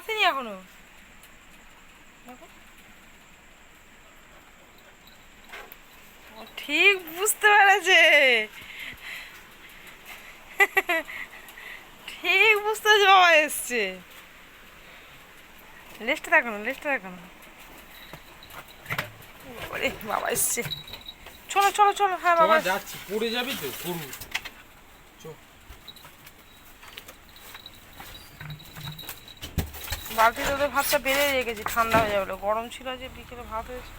আসেনি এখনও? ঠিক বুঝতে পেরেছে। ঠিক বুঝতে পেরেছে বাবা এসছে। লেস্টটা দেখো না লেস্টটা দেখো বাবা এসছে। চলো চলো চলো হ্যাঁ বাবা। বাবা যাচ্ছি পড়ে যাবি তো বালতিতে ওদের ভাতটা বেড়ে রেখেছি ঠান্ডা হয়ে যাবে। গরম ছিল যে বিকেলে ভাত হয়েছে।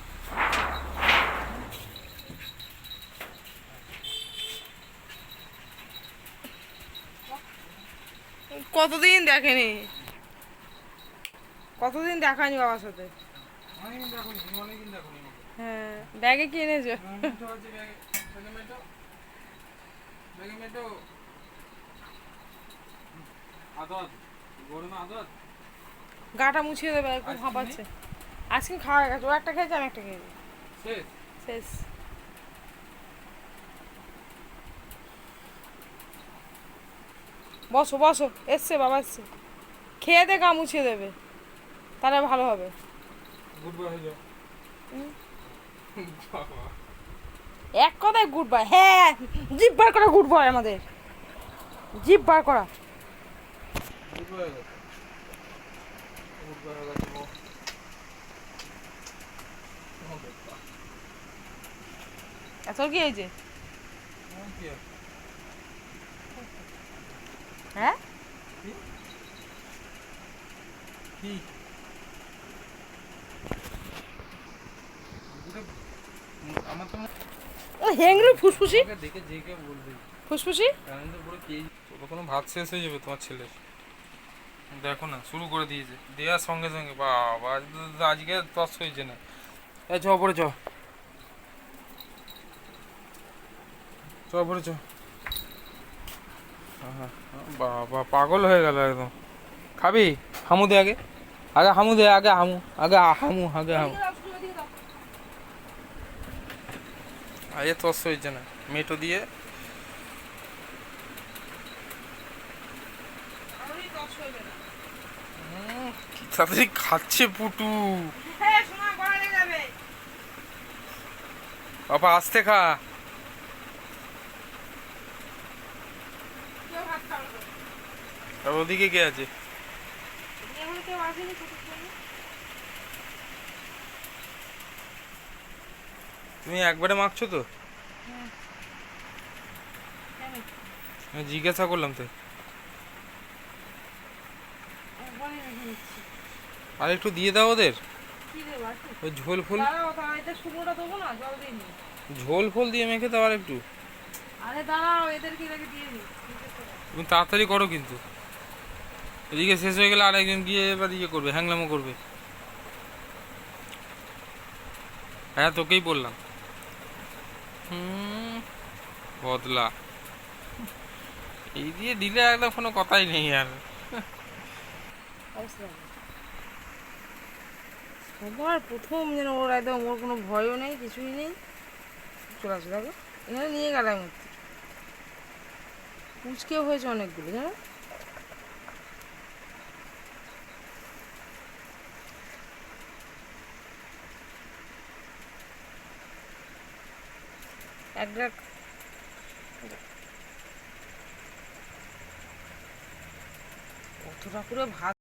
কতদিন দেখেনি? কতদিন দেখায়নি বাবার সাথে? দেখুন দেখুন হ্যাঁ ব্যাগে কি এনেছো? আদত গরমে আদত? গাটা মুছিয়ে দেবে খুব হাঁপাচ্ছে আইসক্রিম খাওয়া গেছে ও একটা খেয়েছে আমি একটা খেয়েছি শেষ। বসো বসো এসছে বাবা এসছে। খেয়ে দে গা মুছিয়ে দেবে। তাহলে ভালো হবে। বয় এক কথায় গুড বাই হ্যাঁ জিপ বার করা গুড বয় আমাদের। জিপ বার করা। বয় হয়ে গেছে গুড বয় হয়ে গেছে ও ও এত কি হয়েছে কি? হ্যাঁ কি আমার তো ফুসফুসি দেখে যে বলবে ফুসফুসি পুরো কে কোনো ভাত শেষ হয়ে যাবে তোমার ছেলে দেখো না, শুরু করে দিয়েছে। দেওয়ার সঙ্গে সঙ্গে, বাবা আজ আজকে তস হয়েছে না। এ চ পরে চ। চ পরে চ। বাবা, পাগল হয়ে গেল একদম। খাবি? হামু দে আগে। আগে হামু দে, আগে হামু আগে হামু আগে হামু। আগে তস হয়েছে না। মেটো দিয়ে উম, কি তাড়াতাড়ি খাচ্ছে পুটু। হ্যাঁ বাবা আসতে খা। আর ওদিকে কে আছে? তুমি একবারে মাখছো তো? আমি জিজ্ঞাসা করলাম তো। আর একটু দিয়ে দাও ওদের? ওই ঝোল ফুল। ঝোল ফুল দিয়ে মেখে দাও আর একটু। তুমি তাড়াতাড়ি করো কিন্তু। এদিকে শেষ হয়ে গেলে আরেকজন গিয়ে এবার ইয়ে করবে হ্যাংলামো করবে। হ্যাঁ তোকেই বললাম। হুম বদলা। এই দিয়ে দিলে একদম কোনো কথাই নেই আর। একবার প্রথম যেন ওর একদম ওর কোনো ভয়ও নেই, কিছুই নেই। চলে আসো, দেখো। এখানে নিয়ে গেলাম কুচকেও হয়েছে অনেকগুলো, জানো? এক ডাক করে ভাত